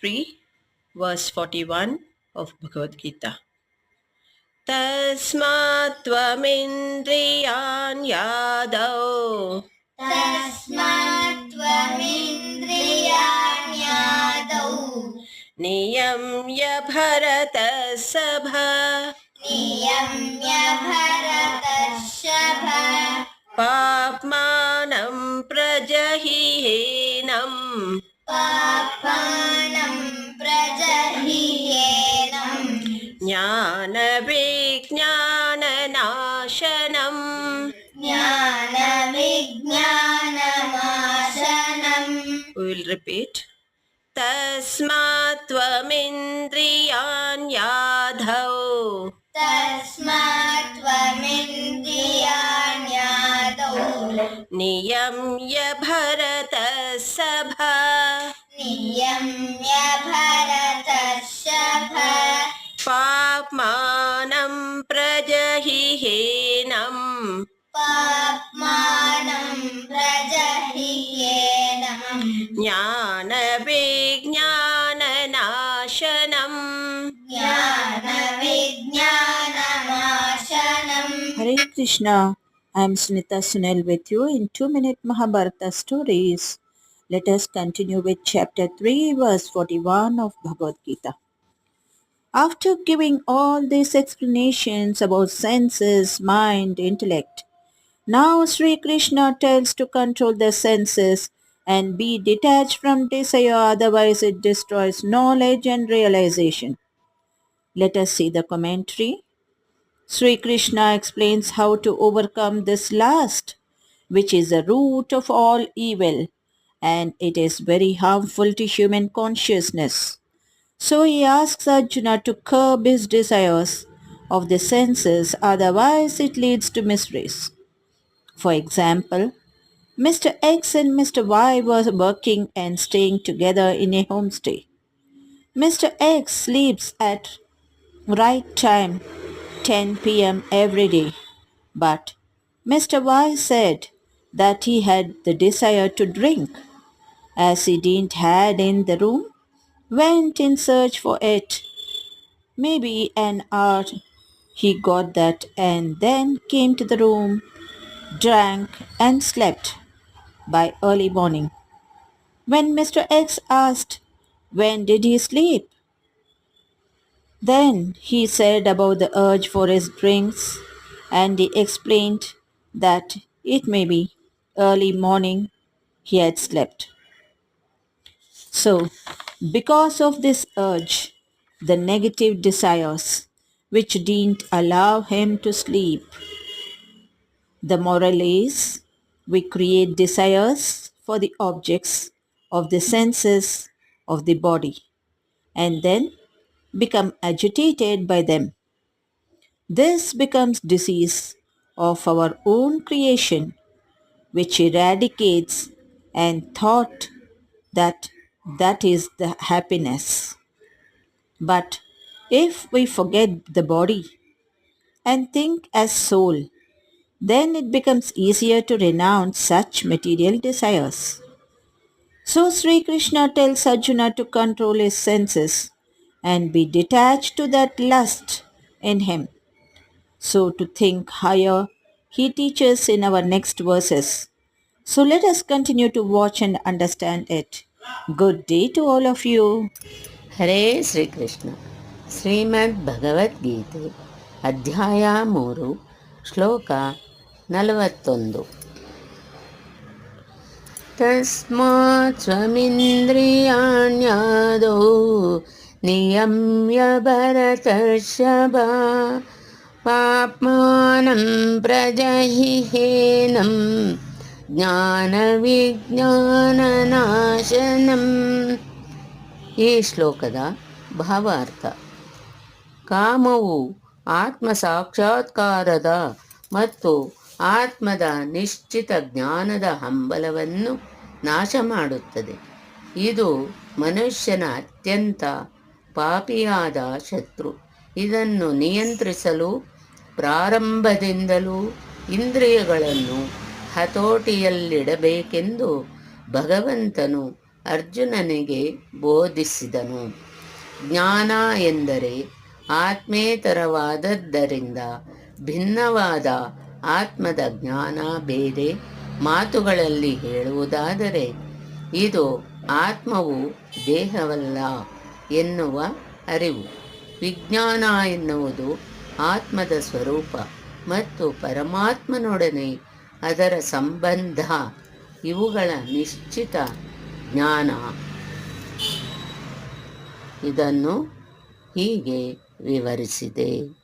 3, verse 41 of Bhagavad Gita. तस्मात् त्वमिन्द्रियान् यादौ नियम्य भरतसभ नियम्य भरतर्षभ ज्ञानविज्ञाननाशनम्। ज्ञानविज्ञाननाशनम्। विल् रिपीट् तस्मात् त्वमिन्द्रियान् याधौ। तस्मात् त्वमिन्द्रियान् याधौ। नियम्य भरत सभा नियम्य भरत सभा पाप्मानं प्रजहिहीनम् पाप्मानं प्रजह्येनम् ज्ञानविज्ञाननाशनम् ज्ञानविज्ञाननाशनम् Hare Krishna. I am Sunita Sunil with you in 2 Minute Mahabharata Stories. Let us continue with chapter 3 verse 41 of Bhagavad Gita. After giving all these explanations about senses, mind, intellect, now Sri Krishna tells to control the senses and be detached from desire otherwise it destroys knowledge and realization. Let us see the commentary. Sri Krishna explains how to overcome this lust, which is the root of all evil, and it is very harmful to human consciousness. So he asks Arjuna to curb his desires of the senses, otherwise it leads to miseries. For example, Mr. X and Mr. Y were working and staying together in a homestay. Mr. X sleeps at right time 10 p.m. every day. But Mr. Y said that he had the desire to drink. As he didn't had in the room, went in search for it. Maybe an hour he got that and then came to the room, drank and slept by early morning. When Mr. X asked, when did he sleep? Then he said about the urge for his drinks and he explained that it may be early morning he had slept. So, because of this urge, the negative desires which didn't allow him to sleep, the moral is we create desires for the objects of the senses of the body and then become agitated by them. This becomes disease of our own creation which eradicates and thought that that is the happiness. But if we forget the body and think as soul, then it becomes easier to renounce such material desires. So Sri Krishna tells Arjuna to control his senses and be detached to that lust in him. So to think higher, he teaches in our next verses. So let us continue to watch and understand it. Good day to all of you. ಹರೇ ಶ್ರೀಕೃಷ್ಣ ಶ್ರೀಮದ್ ಭಗವದ್ಗೀತೆ ಅಧ್ಯಾಯ ಮೂರು ಶ್ಲೋಕ ನಲವತ್ತೊಂದು ತಸ್ಮಾತ್ ಸ್ವಮಿಂದ್ರಿಯಾಣ್ಯಾದೋ ನಿಯಮ್ಯ ಭರತರ್ಷಭ ಪಾಪ್ಮಾನಂ ಪ್ರಜಹಿಹೇನಂ ಜ್ಞಾನವಿಜ್ಞಾನನಾಶನಂ ಈ ಶ್ಲೋಕದ ಭಾವಾರ್ಥ. ಕಾಮವು ಆತ್ಮ ಸಾಕ್ಷಾತ್ಕಾರದ ಮತ್ತು ಆತ್ಮದ ನಿಶ್ಚಿತ ಜ್ಞಾನದ ಹಂಬಲವನ್ನು ನಾಶ ಮಾಡುತ್ತದೆ. ಇದು ಮನುಷ್ಯನ ಅತ್ಯಂತ ಪಾಪಿಯಾದ ಶತ್ರು. ಇದನ್ನು ನಿಯಂತ್ರಿಸಲು ಪ್ರಾರಂಭದಿಂದಲೂ ಇಂದ್ರಿಯಗಳನ್ನು ಹತೋಟಿಯಲ್ಲಿಡಬೇಕೆಂದು ಭಗವಂತನು ಅರ್ಜುನನಿಗೆ ಬೋಧಿಸಿದನು. ಜ್ಞಾನ ಎಂದರೆ ಆತ್ಮೇತರವಾದದ್ದರಿಂದ ಭಿನ್ನವಾದ ಆತ್ಮದ ಜ್ಞಾನ ಬೇರೆ ಮಾತುಗಳಲ್ಲಿ ಹೇಳುವುದಾದರೆ, ಇದು ಆತ್ಮವು ದೇಹವಲ್ಲ ಎನ್ನುವ ಅರಿವು. ವಿಜ್ಞಾನ ಎನ್ನುವುದು ಆತ್ಮದ ಸ್ವರೂಪ ಮತ್ತು ಪರಮಾತ್ಮನೊಡನೆ ಅದರ ಸಂಬಂಧ ಇವುಗಳ ನಿಶ್ಚಿತ ಜ್ಞಾನ. ಇದನ್ನು ಹೀಗೆ ವಿವರಿಸಿದೆ.